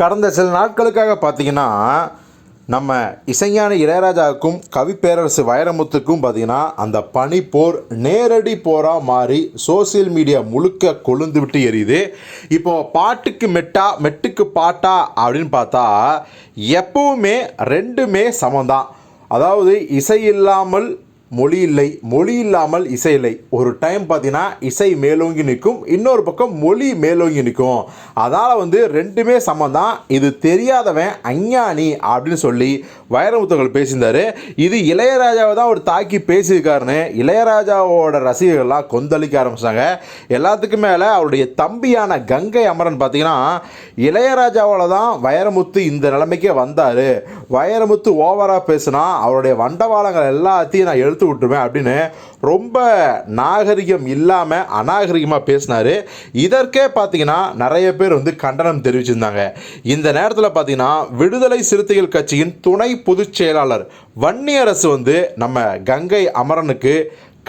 கடந்த சில நாட்களுக்காக பார்த்தீங்கன்னா நம்ம இசைஞான இளையராஜாவுக்கும் கவி பேரரசு வைரமுத்துக்கும் பார்த்தீங்கன்னா அந்த பனிப்போர் நேரடி போராக மாறி சோசியல் மீடியா முழுக்க கொழுந்து விட்டு எரியுது. இப்போ பாட்டுக்கு மெட்டா மெட்டுக்கு பாட்டா அப்படின்னு பார்த்தா எப்பவுமே ரெண்டுமே சமம்தான். அதாவது இசை இல்லாமல் மொழி இல்லை மொழி இல்லாமல் இசை இல்லை. ஒரு டைம் பார்த்தீங்கன்னா இசை மேலோங்கி நிற்கும் இன்னொரு பக்கம் மொழி மேலோங்கி நிற்கும். அதால் வந்து ரெண்டுமே சமம் தான் இது தெரியாதவன் அஞ்ஞானி அப்படின்னு சொல்லி வைரமுத்துகள் பேசியிருந்தார். இது இளையராஜாவை தான் அவர் தாக்கி பேசியிருக்காருன்னு இளையராஜாவோட ரசிகர்கள்லாம் கொந்தளிக்க ஆரம்பிச்சாங்க எல்லாத்துக்கும் மேலே அவருடைய தம்பியான கங்கை அமரன் பார்த்தீங்கன்னா இளையராஜாவோட தான் வைரமுத்து இந்த நிலைமைக்கே வந்தார். வைரமுத்து ஓவராக பேசுனா அவருடைய வண்டவாளங்கள் எல்லாத்தையும் நான் எடுத்து விட்டுருவேன் அப்படின்னு ரொம்ப நாகரிகம் இல்லாமல் அநாகரிகமாக பேசினார். இதற்கே பார்த்தீங்கன்னா நிறைய பேர் வந்து கண்டனம் தெரிவிச்சிருந்தாங்க. இந்த நேரத்தில் பார்த்தீங்கன்னா விடுதலை சிறுத்தைகள் கட்சியின் துணை பொதுச் செயலாளர் வன்னியரசு வந்து நம்ம கங்கை அமரனுக்கு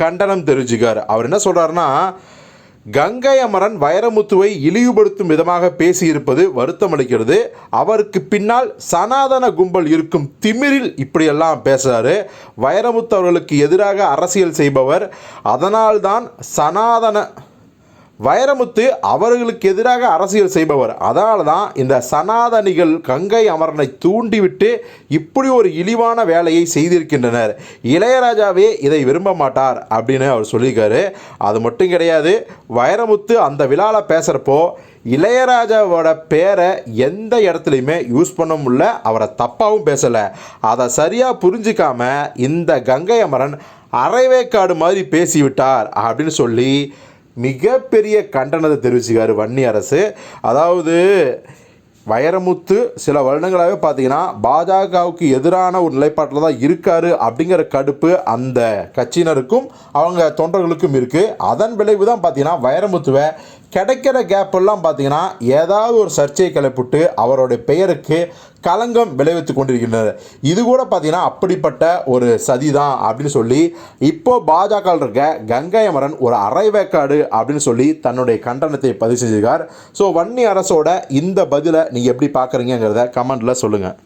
கண்டனம் தெரிவிச்சுக்கார் அவர் என்ன சொல்கிறாருன்னா கங்கை அமரன் வைரமுத்துவை இழிவுபடுத்தும் விதமாக பேசியிருப்பது வருத்தமளிக்கிறது. அவருக்கு பின்னால் சனாதன கும்பல் இருக்கும் திமிரில் இப்படியெல்லாம் பேசுகிறாரு வைரமுத்து அவர்களுக்கு எதிராக அரசியல் செய்பவர். அதனால்தான் சனாதன வைரமுத்து அவர்களுக்கு எதிராக அரசியல் செய்பவர். அதனால தான் இந்த சனாதனிகள் கங்கை அமரனை தூண்டிவிட்டு இப்படி ஒரு இழிவான வேலையை செய்திருக்கின்றனர். இளையராஜாவே இதை விரும்ப மாட்டார் அப்படின்னு அவர் சொல்லியிருக்காரு. அது மட்டும் கிடையாது வைரமுத்து அந்த விழாவில் பேசுகிறப்போ இளையராஜாவோட பேரை எந்த இடத்துலையுமே யூஸ் பண்ண முடியல அவரை தப்பாகவும் பேசலை. அதை சரியாக புரிஞ்சிக்காம இந்த கங்கை அமரன் அரைவேக்காடு மாதிரி பேசிவிட்டார் அப்படின்னு சொல்லி மிகப்பெரிய கண்டனத்தை தெரிவிச்சுக்காரு வன்னி அரசு. அதாவது வைரமுத்து சில வருடங்களாகவே பார்த்தீங்கன்னா பாஜகவுக்கு எதிரான ஒரு நிலைப்பாட்டில் தான் இருக்கார் அப்படிங்கிற கடுப்பு அந்த கட்சியினருக்கும் அவங்க தொண்டர்களுக்கும் இருக்குது அதன் விளைவு தான் பார்த்தீங்கன்னா வைரமுத்துவை கிடைக்கிற கேப்பெல்லாம் பார்த்தீங்கன்னா ஏதாவது ஒரு சர்ச்சையை கிளப்பிட்டு அவருடைய பெயருக்கு களங்கம் விளைவித்து கொண்டிருக்கின்றனர் இது கூட பார்த்தீங்கன்னா அப்படிப்பட்ட ஒரு சதி தான் அப்படின்னு சொல்லி இப்போ பாஜக இருக்க கங்கை அமரன் ஒரு அரைவேக்காடு அப்படின்னு சொல்லி தன்னுடைய கண்டனத்தை பதிவு செஞ்சிருக்கார். ஸோ வன்னி அரசோட இந்த பதிலை நீங்கள் எப்படி பார்க்குறீங்கிறத கமெண்ட்டில் சொல்லுங்கள்